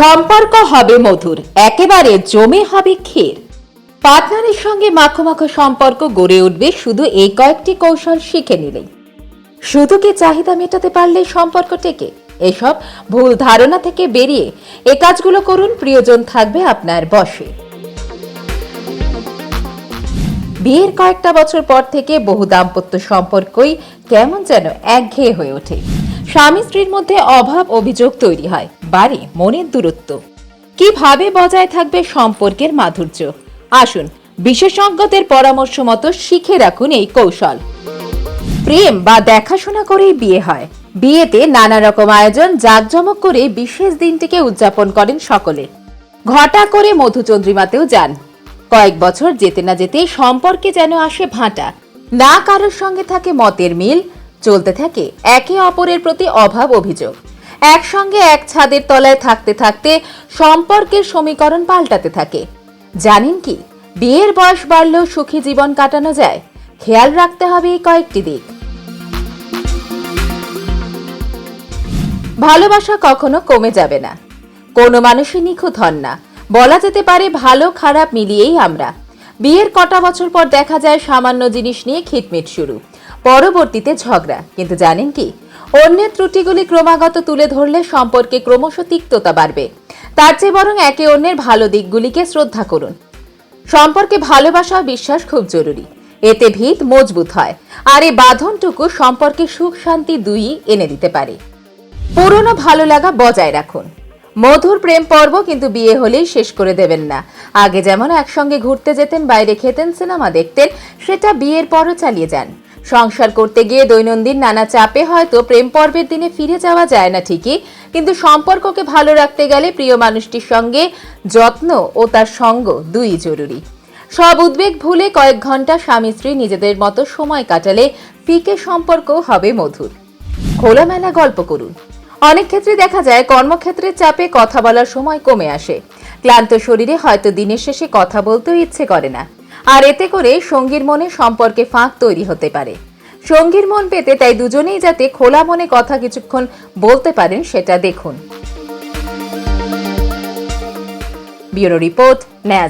সম্পর্ক হবে মধুর, একেবারে জমে হবে ক্ষীর। পার্টনারের সঙ্গে মাখো সম্পর্ক গড়ে উঠবে শুধু এই কয়েকটি কৌশল শিখে নিলেই। শুধু কি চাহিদা মেটাতে পারলে সম্পর্ক টেকে? এসব ভুল ধারণা থেকে বেরিয়ে এ কাজগুলো করুন, প্রিয়জন থাকবে আপনার বসে। বিয়ের কয়েকটা বছর পর থেকে বহু দাম্পত্য সম্পর্কই কেমন যেন একঘেয়ে হয়ে ওঠে। স্বামী স্ত্রীর মধ্যে অভাব অভিযোগ তৈরি হয়। বাড়ে, মনের দূরত্ব। কীভাবে বজায় থাকবে সম্পর্কের মাধুর্য? আসুন, বিশেষজ্ঞদের পরামর্শ মতো শিখে রাখুন এই কৌশল। প্রেম বা দেখাশোনা করেই বিয়ে হয়। বিয়েতে নানা রকম আয়োজন জাঁকজমক করে বিশেষ দিনটিকে উদযাপন করেন সকলে। ঘটা করে মধুচন্দ্রিমাতেও যান। কয়েক বছর যেতে না যেতে সম্পর্কে যেন আসে ভাঁটা। না কারোর সঙ্গে থাকে মতের মিল, চলতে থাকে একে অপরের প্রতি অভাব অভিযোগ। একসঙ্গে এক ছাদের তলায় থাকতে থাকতে সম্পর্কের সমীকরণ পাল্টাতে থাকে। জানেন কি, বিয়ের বয়স বাড়লেও সুখী জীবন কাটানো যায়। খেয়াল রাখতে হবে এই কয়েকটি দিক। ভালোবাসা কখনো কমে যাবে না। কোনো মানুষই নিখুঁত হন না। বলা যেতে পারে ভালো খারাপ মিলিয়েই আমরা। বিয়ের কটা বছর পর দেখা যায় সামান্য জিনিস নিয়ে খিটমিট শুরু। পরবর্তীতে ঝগড়া। কিন্তু জানেন কি? অন্যের ত্রুটিগুলি ক্রমাগত তুলে ধরলে সম্পর্কে ক্রমশ তিক্ততা বাড়বে। তার চেয়ে বরং একে অন্যের ভালো দিকগুলিকে শ্রদ্ধা করুন। সম্পর্কে ভালোবাসা বিশ্বাস খুব জরুরি। এতে ভিত মজবুত হয়। আর এই বাঁধনটুকু সম্পর্কে সুখ শান্তি দুই এনে দিতে পারে। পুরনো ভালো লাগা বজায় রাখুন। মধুর প্রেম পর্ব কিন্তু বিয়ে হলেই শেষ করে দেবেন না। আগে যেমন একসঙ্গে ঘুরতে যেতেন, বাইরে খেতেন, সিনেমা দেখতেন, সেটা বিয়ের পরও চালিয়ে যান। সংসার করতে গিয়ে দৈনন্দিন নানা চাপে হয়তো প্রেম পর্বের দিনে ফিরে যাওয়া যায় না ঠিকই, কিন্তু সম্পর্ককে ভালো রাখতে গেলে প্রিয় মানুষটির সঙ্গে যত্ন ও তার সঙ্গ দুই জরুরি। সব উদ্বেগ ভুলে কয়েক ঘণ্টা স্বামী স্ত্রী নিজেদের মতো সময় কাটালে ফিকে সম্পর্ক হবে মধুর। খোলামেলা গল্প করুন। অনেক ক্ষেত্রে দেখা যায় কর্মক্ষেত্রের চাপে কথা বলার সময় কমে আসে। ক্লান্ত শরীরে হয়তো দিনের শেষে কথা বলতেও ইচ্ছে করে না। আর এতে করে সঙ্গীর মনে সম্পর্কে ফাঁক তৈরি হতে পারে। সঙ্গীর মন পেতে তাই দুজনেই যাতে খোলা মনে কথা কিছুক্ষণ বলতে পারেন সেটা দেখুন। ব্যুরো রিপোর্ট নয়া